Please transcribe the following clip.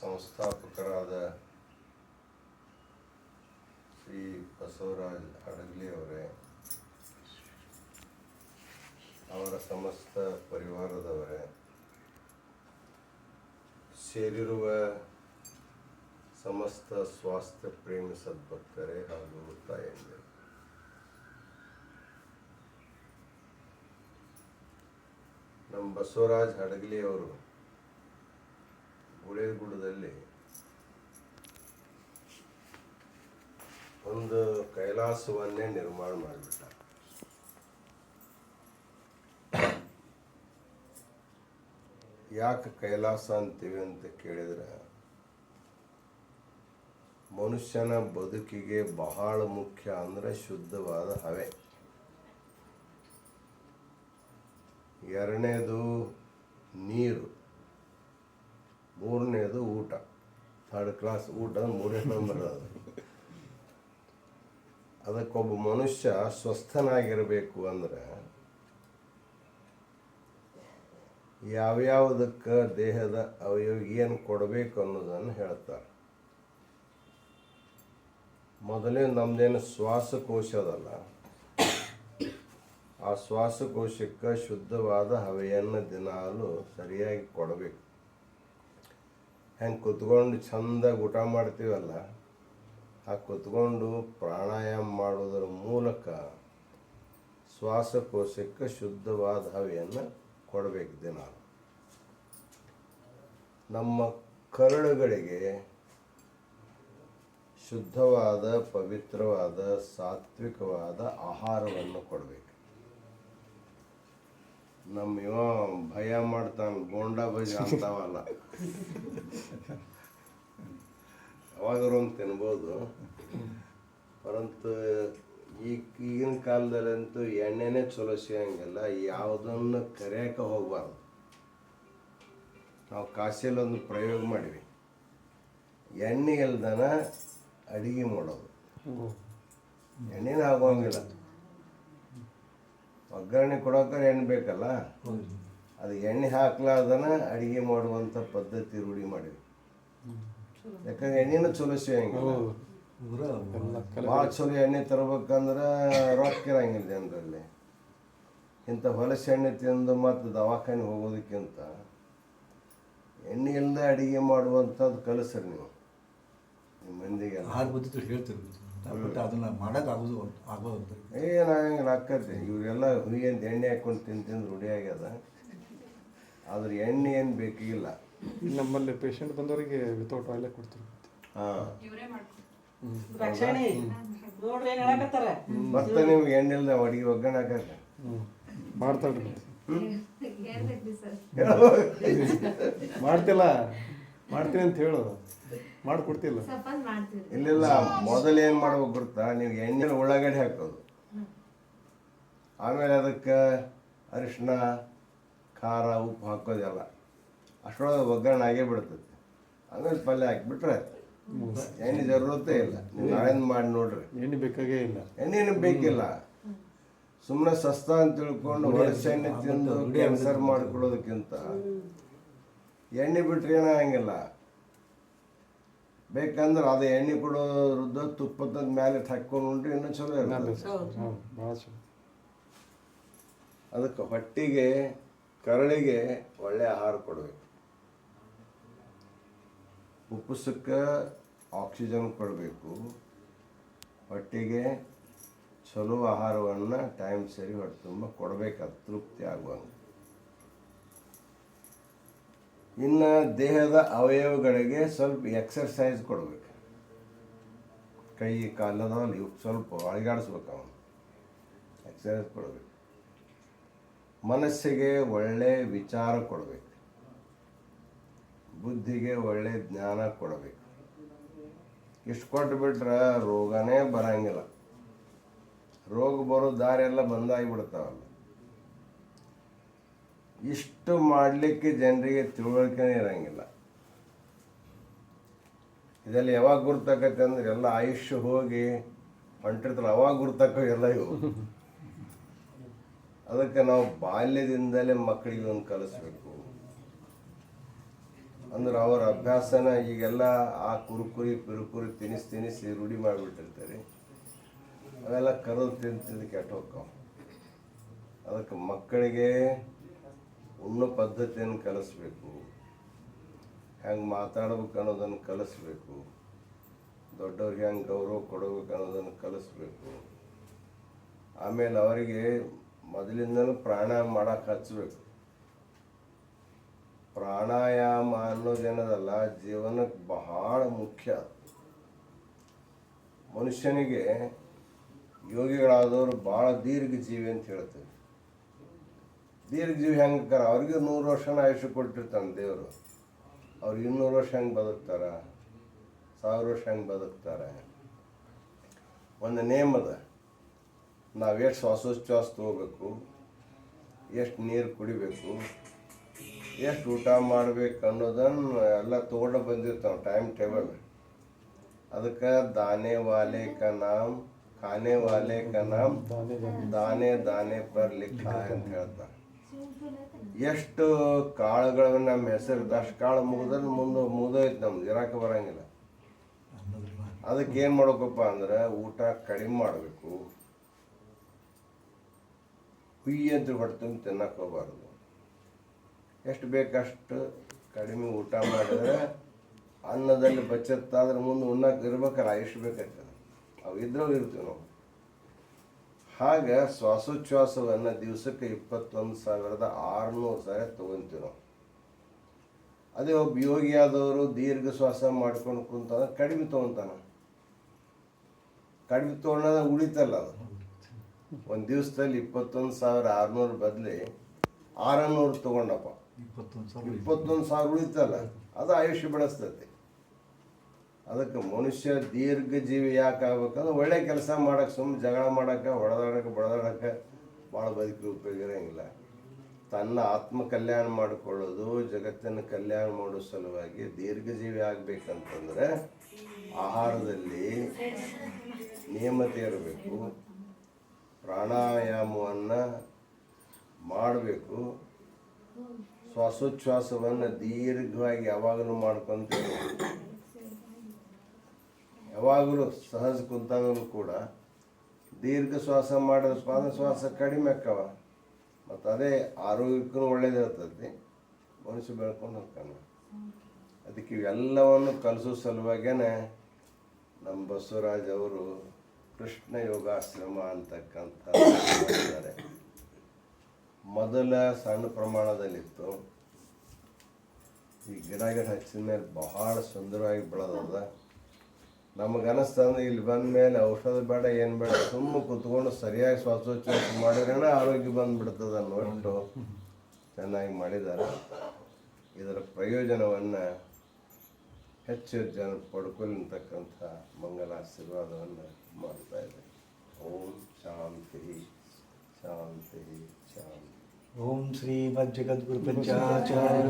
ಸಂಸ್ಥಾಪಕರಾದ ಶ್ರೀ ಬಸವರಾಜ್ ಹಡಗಲಿ ಅವರೇ ಸಮಸ್ತ ಪರಿವಾರದವರೇ, ಸೇರಿರುವ ಸಮಸ್ತ ಸ್ವಾಸ್ಥ್ಯ ಪ್ರೇಮಿ ಸದ್ಭಕ್ತರೇ ಹಾಗೂ ತಾಯಂದಿರು. ನಮ್ಮ ಬಸವರಾಜ್ ಹಡಗಲಿ ಅವರು ಗುಳೇಗುಡದಲ್ಲಿ ಒಂದು ಕೈಲಾಸವನ್ನೇ ನಿರ್ಮಾಣ ಮಾಡಿಬಿಟ್ಟ. ಯಾಕೆ ಕೈಲಾಸ ಅಂತೀವಿ ಅಂತ ಕೇಳಿದ್ರೆ, ಮನುಷ್ಯನ ಬದುಕಿಗೆ ಬಹಳ ಮುಖ್ಯ ಅಂದರೆ ಶುದ್ಧವಾದ ಹವೆ. ಎರಡನೇದು ನೀರು. ಮೂರನೇದು ಊಟ. ಥರ್ಡ್ ಕ್ಲಾಸ್ ಊಟ ಮೂರನೇ ನಂಬರ್ ಅದು. ಅದಕ್ಕೊಬ್ಬ ಮನುಷ್ಯ ಸ್ವಸ್ಥನಾಗಿರಬೇಕು ಅಂದ್ರೆ ಯಾವ್ಯಾವುದಕ್ಕೆ ದೇಹದ ಅವಯವ ಏನು ಕೊಡಬೇಕು ಅನ್ನೋದನ್ನು ಹೇಳ್ತಾರೆ. ಮೊದಲೇ ನಮ್ದೇನು ಶ್ವಾಸಕೋಶ ಅದಲ್ಲ. ಆ ಶ್ವಾಸಕೋಶಕ್ಕೆ ಶುದ್ಧವಾದ ಹವೆಯನ್ನು ದಿನಾಲು ಸರಿಯಾಗಿ ಕೊಡಬೇಕು. ಹೆಂಗೆ ಕುತ್ಕೊಂಡು ಚಂದಾಗಿ ಊಟ ಮಾಡ್ತೀವಲ್ಲ, ಆ ಕುತ್ಕೊಂಡು ಪ್ರಾಣಾಯಾಮ ಮಾಡೋದ್ರ ಮೂಲಕ ಶ್ವಾಸಕೋಶಕ್ಕೆ ಶುದ್ಧವಾದ ಹವೆಯನ್ನು ಕೊಡಬೇಕಿದೆ ದಿನ ನಮ್ಮ ಕರಳುಗಳಿಗೆ ಶುದ್ಧವಾದ, ಪವಿತ್ರವಾದ, ಸಾತ್ವಿಕವಾದ ಆಹಾರವನ್ನು ಕೊಡಬೇಕು. ನಮ್ಮ ಇವ ಭಯ ಮಾಡ್ತಾನೆ ಬೋಂಡ ಭಜ ಅಂತಾವಲ್ಲ. ಯಾವಾಗಾರು ಒಂದು ತಿನ್ಬೋದು. ಪರಂತು ಈಗ ಈಗಿನ ಕಾಲದಲ್ಲಂತೂ ಎಣ್ಣೆನೇ ಚಲೋ ಸಿಗಂಗಿಲ್ಲ ಯಾವುದನ್ನು ಕರೆಯಕ್ಕೆ ಹೋಗಬಾರ್ದು. ನಾವು ಕಾಸಿಯಲ್ಲಿ ಒಂದು ಪ್ರಯೋಗ ಮಾಡಿವಿ. ಎಣ್ಣೆ ಇಲ್ದನ ಅಡುಗೆ ಮಾಡೋದು. ಎಣ್ಣೆನೇ ಆಗೋಂಗಿಲ್ಲ. ಒಗ್ಗರಣೆ ಕೊಡೋಕೆ ಎಣ್ಣೆ ಬೇಕಲ್ಲ? ಅದು ಎಣ್ಣೆ ಹಾಕ್ಲಾರ್ದನ ಅಡಿಗೆ ಮಾಡುವಂಥ ಪದ್ಧತಿ ರೂಢಿ ಮಾಡಿವಿ ಯಾಕಂದ್ರೆ ಎಣ್ಣೆನೂ ಚಲೋ ಸಿಗಂಗಿಲ್ಲ. ಭಾಳ ಚಲೋ ಎಣ್ಣೆ ತರ್ಬೇಕಂದ್ರೆ ರೊಕ್ಕ ಇರಂಗಿಲ್ಲ ಜನರಲ್ಲಿ. ಇಂಥ ಹೊಲಸು ಎಣ್ಣೆ ತಿಂದು ಮತ್ತು ದವಾಖಾನೆ ಹೋಗೋದಕ್ಕಿಂತ ಎಣ್ಣೆ ಇಲ್ಲದೆ ಅಡಿಗೆ ಮಾಡುವಂಥದ್ದು ಕಲಿಸ್ರಿ ನೀವು. ನಿಮ್ಮ ಮಂದಿಗೆ ಹೇಳ್ತೀರಿ ಬಟ್ ಅದನ್ನ ಮಾಡೋಕ್ಕಾಗೋದು ಆಗೋದು ಏನಾಗಂಗಿಲ್ಲ ಆಕತ್ತೆ ಇವರೆಲ್ಲ ಹುಯಿಯಂತ ಎಣ್ಣೆ ಹಾಕೊಂಡು ತಿಂದು ತಿಂದು ರೂಢಿ ಆಗ್ಯದ? ಆದ್ರೆ ಎಣ್ಣೆ ಏನು ಬೇಕಿಲ್ಲ. ನಮ್ಮಲ್ಲಿ ಪೇಷಂಟ್ ಬಂದವರಿಗೆ ವಿತೌಟ್ ಆಯಿಲೇ ಕೊಡ್ತೀವಿ. ಹಾಂ. ರಕ್ಷಣೆ. ನೋಡ್ರಿ ಏನ್ ಹೇಳಕತ್ತಾರ. ಮತ್ತೆ ನಿಮ್ಗೆ ಎಣ್ಣೆ ಇಲ್ದ ಅಡಿಗೆ ಒಗ್ಗರಣೆ ಹಾಕಕ್ಕೆ? ಹ್ಞೂ ಮಾಡ್ತಾಳ್ರಿ. ಮಾಡ್ತಿಲ್ಲ. ಮಾಡ್ತೀನಿ ಅಂತ ಹೇಳು. ಮಾಡ್ಕೊಡ್ತಿಲ್ಲ. ಇಲ್ಲಿಲ್ಲ ಮೊದಲು ಏನು ಮಾಡ್ಬೇಕು ಗೊತ್ತಾ ನೀವು ಎಣ್ಣೆ ಉಳ್ಳಾಗಡ್ಡೆ ಹಾಕೋದು. ಆಮೇಲೆ ಅದಕ್ಕೆ ಅರಿಶಿನ ಖಾರ ಉಪ್ಪು ಹಾಕೋದೆಲ್ಲ. ಅಷ್ಟೊಳಗೆ ಒಗ್ಗರಣೆ ಆಗೇ ಬಿಡ್ತೈತಿ. ಆಮೇಲೆ ಪಲ್ಯ ಹಾಕಿಬಿಟ್ರೆ ಎಣ್ಣೆ ಜರೂರತ್ತೇ ಇಲ್ಲ. ನೀವು ನಾಳೆಂದು ಮಾಡಿ ನೋಡ್ರಿ. ಎಣ್ಣೆ ಬೇಕಾಗೇ ಇಲ್ಲ. ಎಣ್ಣೆನೂ ಬೇಕಿಲ್ಲ. ಸುಮ್ಮನೆ ಸಸ್ತ ಅಂತ ತಿಳ್ಕೊಂಡು ಎಣ್ಣೆ ತಿಂದು ಕ್ಯಾನ್ಸರ್ ಮಾಡ್ಕೊಳ್ಳೋದಕ್ಕಿಂತ ಎಣ್ಣೆ ಬಿಟ್ರೆ ಏನಾಗಂಗಿಲ್ಲ ಬೇಕಂದ್ರೆ ಅದು ಎಣ್ಣೆ ಕೊಡೋದ್ರದ್ದು ತುಪ್ಪದ ಮೇಲೆ ತಕ್ಕೊಂಡು ಉಂಡ್ರೆ ಇನ್ನೂ ಚಲೋ ಇರ್ತದೆ. ಅದಕ್ಕೆ ಹೊಟ್ಟಿಗೆ ಕರಳಿಗೆ ಒಳ್ಳೆ ಆಹಾರ ಕೊಡಬೇಕು. ಉಪ್ಪುಸಕ್ಕೆ ಆಕ್ಸಿಜನ್ ಕೊಡಬೇಕು. ಹೊಟ್ಟಿಗೆ ಚಲೋ ಆಹಾರವನ್ನು ಟೈಮ್ ಸರಿ ಹೊಟ್ಟೆ ತುಂಬ ಕೊಡಬೇಕು ತೃಪ್ತಿ ಆಗುವಂಗೆ. ಇನ್ನು ದೇಹದ ಅವಯವಗಳಿಗೆ ಸ್ವಲ್ಪ ಎಕ್ಸರ್ಸೈಸ್ ಕೊಡಬೇಕು. ಕೈ ಕಾಲದಲ್ಲಿ ಸ್ವಲ್ಪ ಅಳಿಗಾಡಿಸ್ಬೇಕು ಅವನು. ಎಕ್ಸರ್ಸೈಸ್ ಕೊಡಬೇಕು. ಮನಸ್ಸಿಗೆ ಒಳ್ಳೆ ವಿಚಾರ ಕೊಡಬೇಕು. ಬುದ್ಧಿಗೆ ಒಳ್ಳೆ ಜ್ಞಾನ ಕೊಡಬೇಕು. ಇಷ್ಟು ಕೊಟ್ಟು ಬಿಟ್ರೆ ರೋಗನೇ ಬರಂಗಿಲ್ಲ. ರೋಗ ಬರೋ ದಾರಿ ಎಲ್ಲ ಬಂದಾಗಿಬಿಡ್ತಾವಲ್ಲ ಇಷ್ಟು ಮಾಡಲಿಕ್ಕೆ ಜನರಿಗೆ ತಿಳುವಳಿಕೆನೇ ಇರೋಂಗಿಲ್ಲ. ಇದೆಲ್ಲ ಯಾವಾಗ ಗುರ್ತಾಕತ್ತೆ ಅಂದ್ರೆ ಎಲ್ಲ ಆಯುಷ್ಯ ಹೋಗಿ ಹೊಂಟಿರ್ತಾರೆ ಅವಾಗ ಗುರ್ತಕ್ಕ ಎಲ್ಲ ಇವು. ಅದಕ್ಕೆ ನಾವು ಬಾಲ್ಯದಿಂದಲೇ ಮಕ್ಕಳಿಗೆ ಒಂದು ಕಲಿಸ್ಬೇಕು. ಅಂದ್ರೆ ಅವರ ಅಭ್ಯಾಸನ ಈಗೆಲ್ಲ ಆ ಕುರುಕುರಿ, ಪಿರುಕುರಿ ತಿನಿಸಿ ತಿನಿಸಿ ರೂಢಿ ಮಾಡಿಬಿಟ್ಟಿರ್ತಾರೆ. ಅವೆಲ್ಲ ಕರೆದು ತಿಂತಿದ್ದು ಕೆಟ್ಟ ಹೋಗ್ತಾವ ಅದಕ್ಕೆ ಮಕ್ಕಳಿಗೆ ಉಣ್ಣೋ ಪದ್ಧತಿಯನ್ನು ಕಲಿಸ್ಬೇಕು. ಹೆಂಗೆ ಮಾತಾಡ್ಬೇಕು ಅನ್ನೋದನ್ನು ಕಲಿಸ್ಬೇಕು. ದೊಡ್ಡವ್ರಿಗೆ ಹೆಂಗೆ ಗೌರವ ಕೊಡಬೇಕು ಅನ್ನೋದನ್ನು ಕಲಿಸ್ಬೇಕು. ಆಮೇಲೆ ಅವರಿಗೆ ಮೊದಲಿಂದಲೂ ಪ್ರಾಣಾಯಾಮ ಮಾಡೋಕೆ ಹಚ್ಚಬೇಕು ಪ್ರಾಣಾಯಾಮ ಅನ್ನೋದೇನದಲ್ಲ ಜೀವನಕ್ಕೆ ಬಹಳ ಮುಖ್ಯ. ಮನುಷ್ಯನಿಗೆ ಯೋಗಿಗಳಾದವರು ಭಾಳ ದೀರ್ಘ ಜೀವಿ ಅಂತ ಹೇಳ್ತೇವೆ. ದೀರ್ಘ ಜೀವಿ ಹೆಂಗೆ ಅವ್ರಿಗೆ ನೂರು ವರ್ಷನ ಆಯುಷ್ಯ ಕೊಟ್ಟಿರ್ತಾನೆ ದೇವರು. ಅವ್ರು ಇನ್ನೂರು ವರ್ಷ ಹೆಂಗೆ ಬದುಕ್ತಾರ? ಸಾವಿರ ವರ್ಷ ಹೆಂಗೆ ಬದುಕ್ತಾರೆ? ಒಂದು ನೇಮ್ ಅದ ನಾವು ಎಷ್ಟು ಶ್ವಾಸೋಚ್ಛ್ವಾಸ ತಗೋಬೇಕು ಎಷ್ಟು ನೀರು ಕುಡಿಬೇಕು? ಎಷ್ಟು ಊಟ ಮಾಡಬೇಕು ಅನ್ನೋದನ್ನು ಎಲ್ಲ ತೊಗೊಂಡು ಬಂದಿರ್ತಾವೆ ಟೈಮ್ ಟೇಬಲ್. ಅದಕ್ಕೆ ದಾನೆ ವಾಲೆ ಕ ನಾಮ್ ಖಾನೆ ವಾಲೆ ಕ ನಾಮ್ ದಾನೆ ದಾನೆ ಪರ್ ಅಂತ ಹೇಳ್ತಾರೆ. ಎಷ್ಟು ಕಾಳುಗಳು ನಮ್ಮ ಹೆಸರು ಅಷ್ಟು ಕಾಳು ಮುಗಿದ್ರೆ ಮುಂದೆ ಮುಗಿದೋಯ್ತು ನಮ್ದು, ಇರಾಕ ಬರಂಗಿಲ್ಲ. ಅದಕ್ಕೆ ಏನು ಮಾಡ್ಬೇಕಪ್ಪ ಅಂದ್ರೆ ಊಟ ಕಡಿಮೆ ಮಾಡಬೇಕು. ಹುಯ್ಯಿ ಅಂತ ತುಂಬ ತಿನ್ನಕ್ಕೆ ಹೋಗ್ಬಾರ್ದು. ಎಷ್ಟು ಬೇಕಷ್ಟು ಕಡಿಮೆ ಊಟ ಮಾಡಿದ್ರೆ ಅನ್ನದಲ್ಲಿ ಬಚ್ಚತ್ತಾದ್ರೆ ಮುಂದೆ ಉಣ್ಣಕ್ಕೆ ಇರ್ಬೇಕಲ್ಲ, ಎಷ್ಟು ಬೇಕಾಗ್ತದೆ? ಅವು ಇದ್ರೂ ಇರ್ತೀವಿ ನಾವು. ಹಾಗೆ ಶ್ವಾಸೋಚ್ಛ್ವಾಸವನ್ನು ದಿವಸಕ್ಕೆ ಇಪ್ಪತ್ತೊಂದು ಸಾವಿರದ ಆರುನೂರು ಸಾವಿರ ತೊಗೊಂತೀವಿ ನಾವು ಅದೇ ಒಬ್ಬ ಯೋಗಿಯಾದವರು ದೀರ್ಘ ಶ್ವಾಸ ಮಾಡ್ಕೊಂಡು ಕುಂತ ಕಡಿಮೆ ತೊಗೊತಾನೆ. ಕಡಿಮೆ ತೊಗೊಂಡ ಉಳಿತಲ್ಲ ಅದು. ಒಂದು ದಿವಸದಲ್ಲಿ ಇಪ್ಪತ್ತೊಂದು ಸಾವಿರ ಆರುನೂರು ಬದಲಿ ಆರುನೂರು ತೊಗೊಂಡಪ್ಪ. ಇಪ್ಪತ್ತೊಂದು ಸಾವಿರ ಇಪ್ಪತ್ತೊಂದು ಸಾವಿರ ಉಳಿತಲ್ಲ. ಅದು ಆಯುಷ್ಯ ಬೆಳೆಸ್ತೈತಿ ಅದಕ್ಕೆ ಮನುಷ್ಯ ದೀರ್ಘ ಜೀವಿ ಯಾಕೆ ಆಗ್ಬೇಕಂದ್ರೆ ಒಳ್ಳೆ ಕೆಲಸ ಮಾಡಕ್ಕೆ ಸುಮ್ಮನೆ ಜಗಳ ಮಾಡೋಕ್ಕೆ ಹೊಡೆದಾಡೋಕೆ ಬಡದಾಡೋಕ್ಕೆ ಭಾಳ ಬದುಕಿ ಉಪಯೋಗ ಇರೋಂಗಿಲ್ಲ ತನ್ನ ಆತ್ಮ ಕಲ್ಯಾಣ ಮಾಡಿಕೊಳ್ಳೋದು ಜಗತ್ತನ್ನು ಕಲ್ಯಾಣ ಮಾಡೋ ಸಲುವಾಗಿ ದೀರ್ಘ ಜೀವಿ ಆಗಬೇಕಂತಂದ್ರೆ ಆಹಾರದಲ್ಲಿ ನಿಯಮತೆ ಇರಬೇಕು, ಪ್ರಾಣಾಯಾಮವನ್ನು ಮಾಡಬೇಕು, ಶ್ವಾಸೋಚ್ಛ್ವಾಸವನ್ನು ದೀರ್ಘವಾಗಿ ಯಾವಾಗಲೂ ಮಾಡ್ಕೊಂತೀವಿ ಯಾವಾಗಲೂ ಸಹಜ ಕುಂತಾಗಲೂ ಕೂಡ ದೀರ್ಘ ಶ್ವಾಸ ಮಾಡಿದ್ರಪ್ಪ ಅಂದ್ರೆ ಶ್ವಾಸ ಕಡಿಮೆ ಆಕ್ಕವ ಮತ್ತು ಅದೇ ಆರೋಗ್ಯಕ್ಕೂ ಒಳ್ಳೇದಿರ್ತದೆ ಮನುಷ್ಯ ಬೆಳ್ಕೊಂಡು ಹೋಗ್ತಾನೆ. ಅದಕ್ಕೆ ಇವೆಲ್ಲವನ್ನು ಕಲಿಸೋ ಸಲುವಾಗೇನೆ ನಮ್ಮ ಬಸವರಾಜ್ ಅವರು ಕೃಷ್ಣ ಯೋಗಾಶ್ರಮ ಅಂತಕ್ಕಂಥ ಮೊದಲ ಸಣ್ಣ ಪ್ರಮಾಣದಲ್ಲಿತ್ತು. ಈ ಗಿಡ ಗಿಡ ಹಚ್ಚಿದ ಮೇಲೆ ಬಹಳ ಸುಂದರವಾಗಿ ಬೆಳೆದದ. ನಮಗೆ ಅನಿಸ್ತಂದ್ರೆ ಇಲ್ಲಿ ಬಂದ ಮೇಲೆ ಔಷಧ ಬೇಡ ಏನು ಬೇಡ ಸುಮ್ಮನೆ ಕುತ್ಕೊಂಡು ಸರಿಯಾಗಿ ಶ್ವಾಸೋಚ್ಛ್ವಾಸ ಮಾಡಿದ್ರೇನೆ ಆರೋಗ್ಯ ಬಂದ್ಬಿಡ್ತದೆ ಅನ್ನೋಷ್ಟು ಚೆನ್ನಾಗಿ ಮಾಡಿದ್ದಾರೆ. ಇದರ ಪ್ರಯೋಜನವನ್ನು ಹೆಚ್ಚು ಜನ ಪಡ್ಕೊಳ್ಳಿರ್ತಕ್ಕಂಥ ಮಂಗಲ ಆಶೀರ್ವಾದವನ್ನು ಮಾಡ್ತಾ ಇದೆ. ಓಂ ಶಾಂತಿ ಶಾಂತಿ ಶಾಂತಿ. ಓಂ ಶ್ರೀ ಮಜ್ಜಗದ್ಗುರು ಪಂಚಾಚಾರ್ಯ